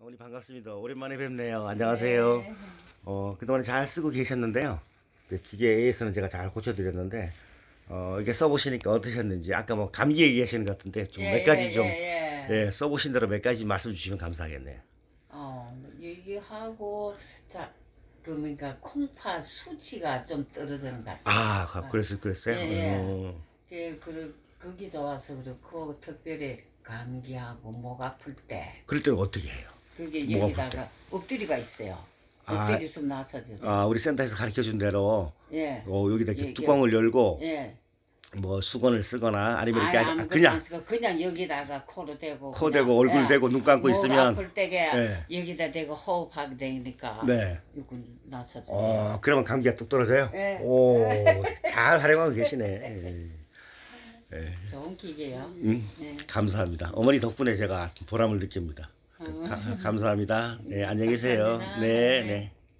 어머니 반갑습니다. 오랜만에 뵙네요. 안녕하세요. 네. 어, 그동안 잘 쓰고 계셨는데요. 이제 기계에서는 제가 잘 고쳐드렸는데, 어, 이게 써보시니까 어떠셨는지, 아까 뭐 감기 얘기하시는 것 같은데, 좀몇 가지 좀, 예, 예. 예, 써보신 대로 몇 가지 말씀 주시면 감사하겠네요. 어, 얘기하고 자, 그 그러니까 콩팥 수치가 좀 떨어지는 것 같아요. 아, 가- 그랬어요, 그랬어요? 예, 예. 어, 그, 그, 거기 좋아서 그렇고 특별히 감기하고 목 아플 때 그럴 때는 어떻게 해요? 목 아플 여기다가 엎드리가 있어요. 아. 엎드리 숨 나서죠. 아, 우리 센터에서 가르쳐 준 대로, 예. 어, 여기다 이렇게 예, 뚜껑을 열고, 예. 뭐 수건을 쓰거나, 아니면 이렇게, 아예 아, 아무것도 그냥, 안 쓰고 그냥 여기다가 코로 대고 코 그냥, 대고 얼굴 예. 대고 눈 감고 목 있으면, 아플 때게 예. 여기다 대고 호흡하게 되니까 네. 이거 나서죠. 어, 그러면 감기가 뚝 떨어져요? 예. 오, 잘 활용하고 계시네. 예. 예. 좋은 기계요. 음, 네. 감사합니다. 어머니 덕분에 제가 보람을 느낍니다. 음. 가- 감사합니다. 네, 안녕히 계세요. 감사합니다. 네, 네. 네.